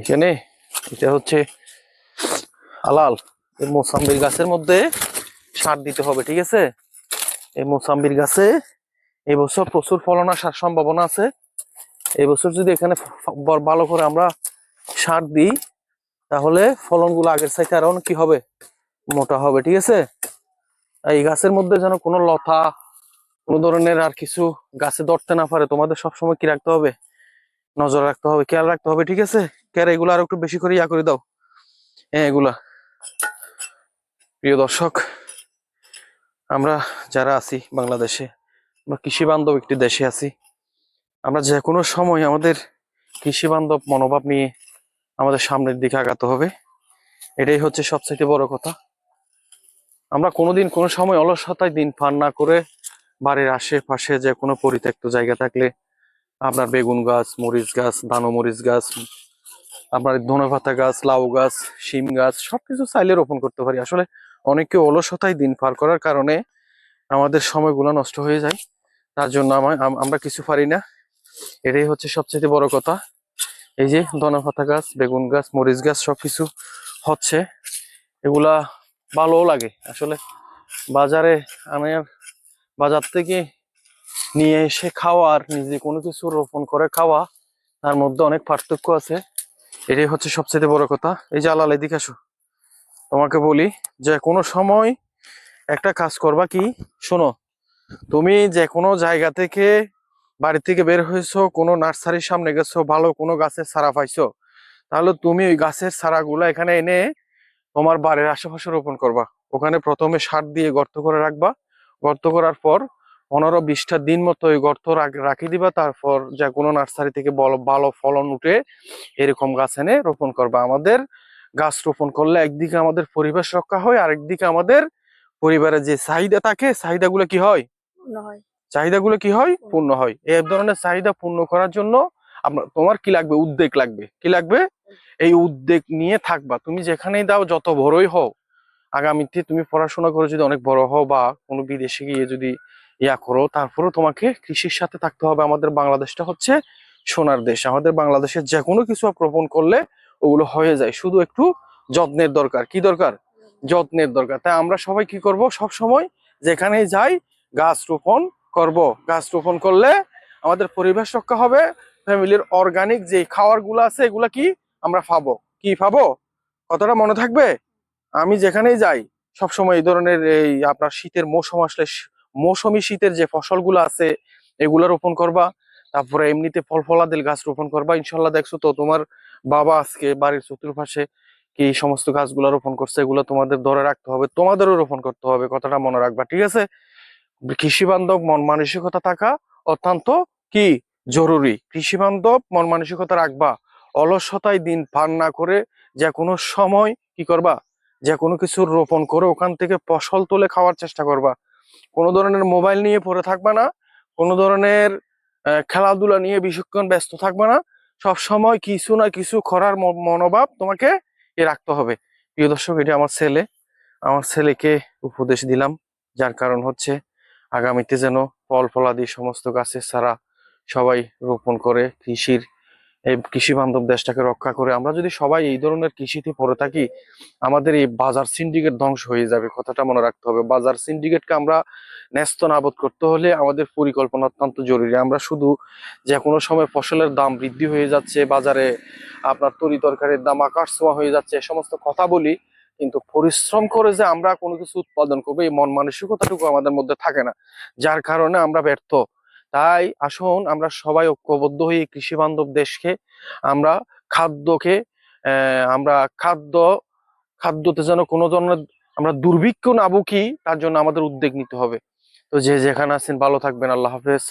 এখানে এটা হচ্ছে আলাল এই মোসাম্বির গাছের মধ্যে সার দিতে হবে, ঠিক আছে? এই মোসাম্বির গাছে এই বছর প্রচুর ফলন আসার সম্ভাবনা আছে। এই বছর যদি এখানে ভালো করে আমরা সার দিই, তাহলে ফলনগুলো আগের চাইতে আরও কি হবে? মোটা হবে, ঠিক আছে? এই গাছের মধ্যে যেন কোনো লতা, কোনো ধরনের আর কিছু গাছে ধরতে না পারে, তোমাদের সবসময় কি রাখতে হবে? নজর রাখতে হবে, খেয়াল রাখতে হবে, ঠিক আছে? কেয়ার এগুলো আর একটু বেশি করে ইয়া করে দাও? হ্যাঁ এগুলা। প্রিয় দর্শক, আমরা যারা আছি বাংলাদেশে, আমরা কৃষি বান্ধব একটি দেশে আছি, আমরা যে কোনো সময় আমাদের কৃষি বান্ধব মনোভাব নিয়ে আমাদের সামনের দিকে আগাতে হবে। এটাই হচ্ছে সবচাইতে বড় কথা। আমরা কোনোদিন কোনো সময় অলসতায় দিন পার না করে বাড়ির আশেপাশে যে কোনো পরিত্যক্ত জায়গা থাকলে আপনার বেগুন গাছ, মরিচ গাছ, দানো মরিচ গাছ আপনার ধনে পাতা গাছ, লাউ গাছ, শিম গাছ, সবকিছু চাইলে রোপণ করতে পারি। আসলে অনেকে অলসতায় দিন পার করার কারণে আমাদের সময়গুলো নষ্ট হয়ে যায়। তার জন্য আমা- আমরা কিছু পারি না। এটাই হচ্ছে সবচেয়ে বড় কথা। এই যে ধনে পাতা গাছ, বেগুন গাছ, মরিচ গাছ সবকিছু হচ্ছে। এগুলা ভালোও লাগে। আসলে বাজারে আনার বাজার থেকে নিয়ে এসে খাওয়া আর নিজে কোনো কিছু রোপণ করে খাওয়া, তার মধ্যে অনেক পার্থক্য আছে। এটাই হচ্ছে সবচেয়ে বড় কথা। এই যে আলাল, এদিকে আসো। তোমাকে বলি যে কোনো সময় একটা কাজ করবা কি? শোনো, তুমি যে কোনো জায়গা থেকে বাড়ি থেকে বের হয়েছো, কোনো নার্সারির সামনে গেছো, ভালো কোনো গাছের সারা পাইছো, তাহলে তুমি ওই গাছের চারাগুলো এখানে এনে তোমার বাড়ির আশেপাশে রোপণ করবা। ওখানে প্রথমে সার দিয়ে গর্ত করে রাখবা। গর্ত করার পর পনেরো বিশটা দিন মতো ওই গর্ত রাখ- দিবা তারপর যা কোনো নার্সারি থেকে বলো ভালো ফলন উঠে এরকম গাছ এনে রোপণ করবা। আমাদের গাছ রোপণ করলে একদিকে আমাদের পরিবেশ রক্ষা হয় আরেকদিকে আমাদের পরিবারের যে চাহিদা থাকে চাহিদাগুলো কি হয়? হয়। চাহিদাগুলো কি হয়? পূর্ণ। হয়। এই ধরনের চাহিদা পূর্ণ করার জন্য আপনার তোমার কি লাগবে? উদ্বেগ লাগবে। কি লাগবে? এই উদ্বেগ নিয়ে থাকবা। তুমি যেখানেই দাও যত বড়ই হও আগামীতে তুমি পড়াশোনা করে যদি অনেক বড় হও বা কোনো বিদেশে গিয়ে যদি ইয়া করো, তারপরেও তোমাকে কৃষির সাথে থাকতে হবে। আমাদের বাংলাদেশটা হচ্ছে সোনার দেশ। আমাদের বাংলাদেশের যে কোনো কিছু রোপণ করলে ওগুলো হয়ে যায়। শুধু একটু যত্নের দরকার। কি দরকার? যত্নের দরকার। তাই আমরা সবাই কি করব? সব সময় যেখানে যাই গাছ রোপণ করব। গাছ রোপণ করলে আমাদের পরিবেশ রক্ষা হবে। ফ্যামিলির অর্গানিক যে খাবারগুলো আছে, এগুলা কি আমরা পাবো কি পাবো কতটা মনে থাকবে? আমি যেখানেই যাই, সবসময় এই ধরনের এই আপনার শীতের মৌসুম আসলে মৌসুমী শীতের যে ফসলগুলো আছে, এগুলো রোপণ করবা। তারপরে এমনিতে ফল ফলাদের গাছ রোপণ করবা। ইনশাল্লাহ দেখছ তো, তোমার বাবা আজকে বাড়ির চতুর্পাশে কি সমস্ত গাছগুলো রোপণ করছে, এগুলো তোমাদের ধরে রাখতে হবে, তোমাদেরও রোপণ করতে হবে, কথাটা মনে রাখবা, ঠিক আছে? কৃষি বান্ধব মন মানসিকতা থাকা অত্যন্ত কি জরুরি। কৃষি বান্ধব মন মানসিকতা রাখবা। অলসতায় দিন পার না করে যে কোনো সময় কি করবা? যে কোনো কিছু রোপণ করে ওখান থেকে ফসল তুলে খাওয়ার চেষ্টা করবা। কোনো ধরনের মোবাইল নিয়ে পড়ে থাকবা না, কোনো ধরনের খেলাধুলা নিয়ে বেশিক্ষণ ব্যস্ত থাকবা না। সব সময় কিছু না কিছু করার মনোভাব তোমাকে এ রাখতে হবে। প্রিয় দর্শক, এটা আমার ছেলে। আমার ছেলেকে উপদেশ দিলাম, যার কারণ হচ্ছে আগামীতে যেন ফল ফলাদি সমস্ত গাছের সারা সবাই রোপণ করে, কৃষির এই কৃষি বান্ধব দেশটাকে রক্ষা করে আমরা যদি সবাই এই ধরনের কৃষিতে পড়ে থাকি, আমাদের এই বাজার সিন্ডিকেট ধ্বংস হয়ে যাবে কথাটা মনে রাখতে হবে। বাজার সিন্ডিকেটকে আমরা ন্যস্ত নাবোধ করতে হলে আমাদের পরিকল্পনা অত্যন্ত জরুরি। আমরা শুধু যে কোনো সময় ফসলের দাম বৃদ্ধি হয়ে যাচ্ছে, বাজারে আপনার তরি তরকারির দাম আকাশ ছোঁয়া হয়ে যাচ্ছে, এ সমস্ত কথা বলি, কিন্তু পরিশ্রম করে যে আমরা কোনো কিছু উৎপাদন করব, এই মন মানসিকতাটুকু আমাদের মধ্যে থাকে না, যার কারণে আমরা ব্যর্থ। তাই আসুন আমরা সবাই ঐক্যবদ্ধ হয়ে কৃষি বান্ধব দেশকে আমরা খাদ্যকে আমরা খাদ্য, খাদ্যতে যেন কোনো ধরনের আমরা দুর্ভিক্ষ না বুকি তার জন্য আমাদের উদ্যোগ নিতে হবে। তো যে যেখানে আছেন ভালো থাকবেন, আল্লাহ হাফেজ।